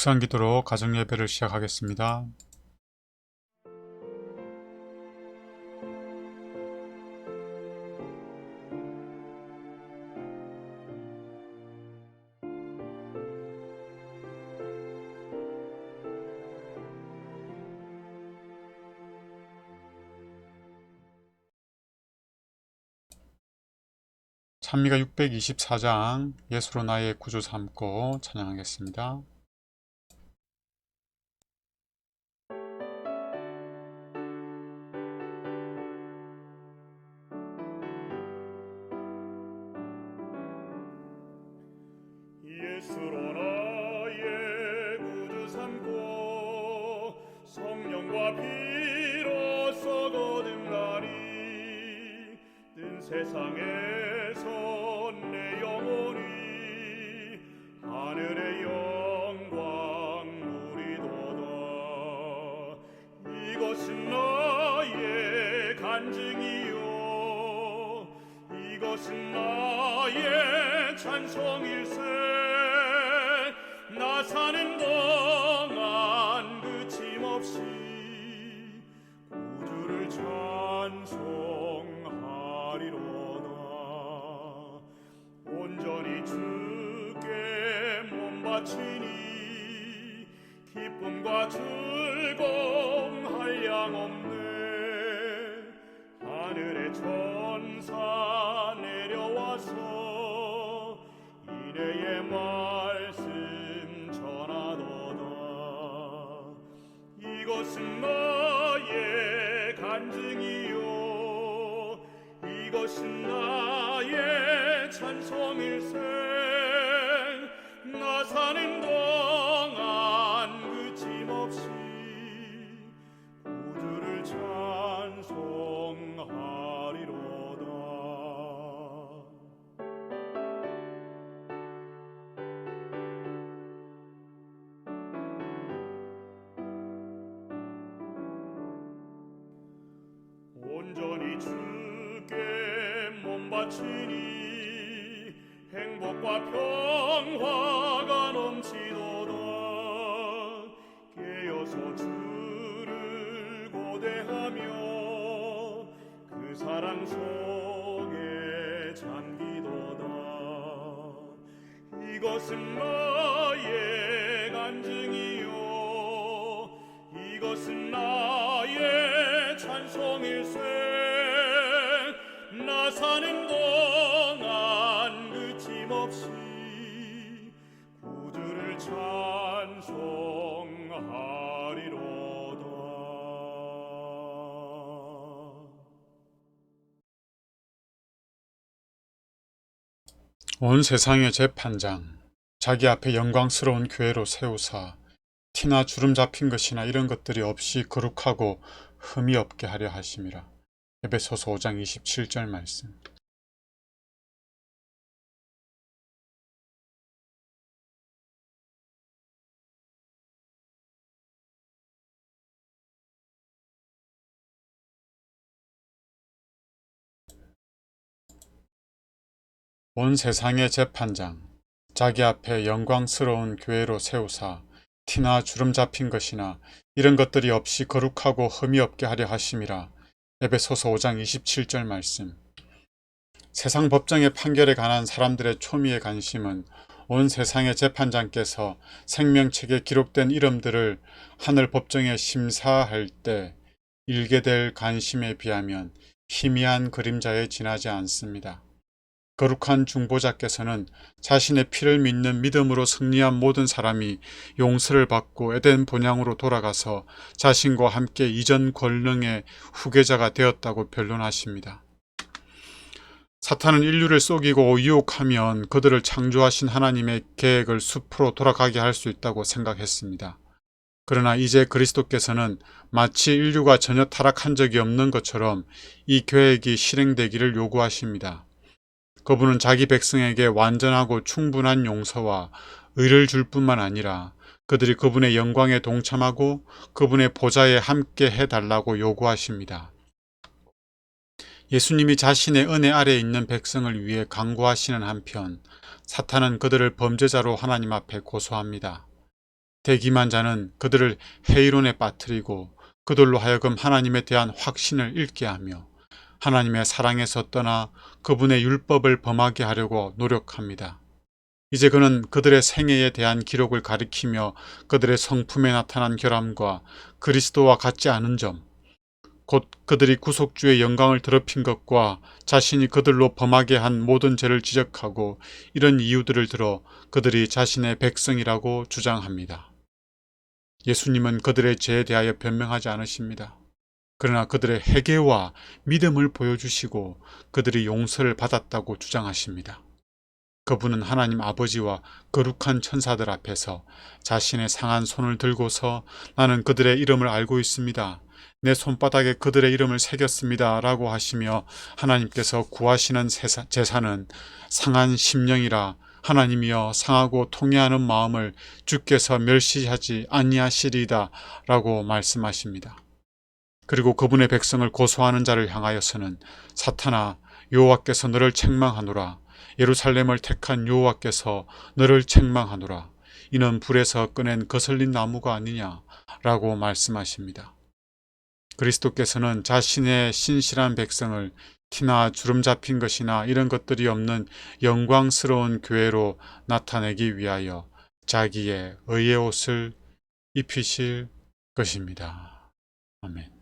묵상 기도로 가정 예배를 시작하겠습니다. 찬미가 624장 예수로 나의 구주 삼고 찬양하겠습니다. 세상에서 내 영혼이 하늘의 영광 누리도다. 이것은 나의 간증이요. 이것은 나의 찬송일세. 나 사는 동 바치니 기쁨과 즐거움 한량 없네. 하늘의 천사 내려와서 이내의 말씀 전하도다. 이것은 나의 간증이요. 이것은 나의 찬송일세. 나 사는 동안 그침없이 구주를 찬송하리로다. 온전히 주께 몸 바치니 행복과 평화가 넘치도다 깨어서 주를 고대하며 그 사랑 속에 잠기도다. 이것은 나의 간증이요. 이것은 나의 찬송일세. 나 사는 동 온 세상의 재판장, 자기 앞에 영광스러운 교회로 세우사 티나 주름 잡힌 것이나 이런 것들이 없이 거룩하고 흠이 없게 하려 하심이라. 에베소서 5장 27절 말씀. 온 세상의 재판장, 자기 앞에 영광스러운 교회로 세우사 티나 주름 잡힌 것이나 이런 것들이 없이 거룩하고 흠이 없게 하려 하심이라. 에베소서 5장 27절 말씀. 세상 법정의 판결에 관한 사람들의 초미의 관심은 온 세상의 재판장께서 생명책에 기록된 이름들을 하늘 법정에 심사할 때 일게 될 관심에 비하면 희미한 그림자에 지나지 않습니다. 거룩한 중보자께서는 자신의 피를 믿는 믿음으로 승리한 모든 사람이 용서를 받고 에덴 본향으로 돌아가서 자신과 함께 이전 권능의 후계자가 되었다고 변론하십니다. 사탄은 인류를 속이고 유혹하면 그들을 창조하신 하나님의 계획을 숲으로 돌아가게 할 수 있다고 생각했습니다. 그러나 이제 그리스도께서는 마치 인류가 전혀 타락한 적이 없는 것처럼 이 계획이 실행되기를 요구하십니다. 그분은 자기 백성에게 완전하고 충분한 용서와 의를 줄 뿐만 아니라 그들이 그분의 영광에 동참하고 그분의 보좌에 함께 해달라고 요구하십니다. 예수님이 자신의 은혜 아래에 있는 백성을 위해 강구하시는 한편 사탄은 그들을 범죄자로 하나님 앞에 고소합니다. 대기만 자는 그들을 해이론에 빠뜨리고 그들로 하여금 하나님에 대한 확신을 잃게 하며 하나님의 사랑에서 떠나 그분의 율법을 범하게 하려고 노력합니다. 이제 그는 그들의 생애에 대한 기록을 가리키며 그들의 성품에 나타난 결함과 그리스도와 같지 않은 점, 곧 그들이 구속주의 영광을 더럽힌 것과 자신이 그들로 범하게 한 모든 죄를 지적하고 이런 이유들을 들어 그들이 자신의 백성이라고 주장합니다. 예수님은 그들의 죄에 대하여 변명하지 않으십니다. 그러나 그들의 회개와 믿음을 보여주시고 그들이 용서를 받았다고 주장하십니다. 그분은 하나님 아버지와 거룩한 천사들 앞에서 자신의 상한 손을 들고서 나는 그들의 이름을 알고 있습니다. 내 손바닥에 그들의 이름을 새겼습니다. 라고 하시며 하나님께서 구하시는 제사는 상한 심령이라 하나님이여 상하고 통해하는 마음을 주께서 멸시하지 아니하시리이다 라고 말씀하십니다. 그리고 그분의 백성을 고소하는 자를 향하여서는 사탄아 여호와께서 너를 책망하노라 예루살렘을 택한 여호와께서 너를 책망하노라 이는 불에서 꺼낸 거슬린 나무가 아니냐 라고 말씀하십니다. 그리스도께서는 자신의 신실한 백성을 티나 주름 잡힌 것이나 이런 것들이 없는 영광스러운 교회로 나타내기 위하여 자기의 의의 옷을 입히실 것입니다. 아멘.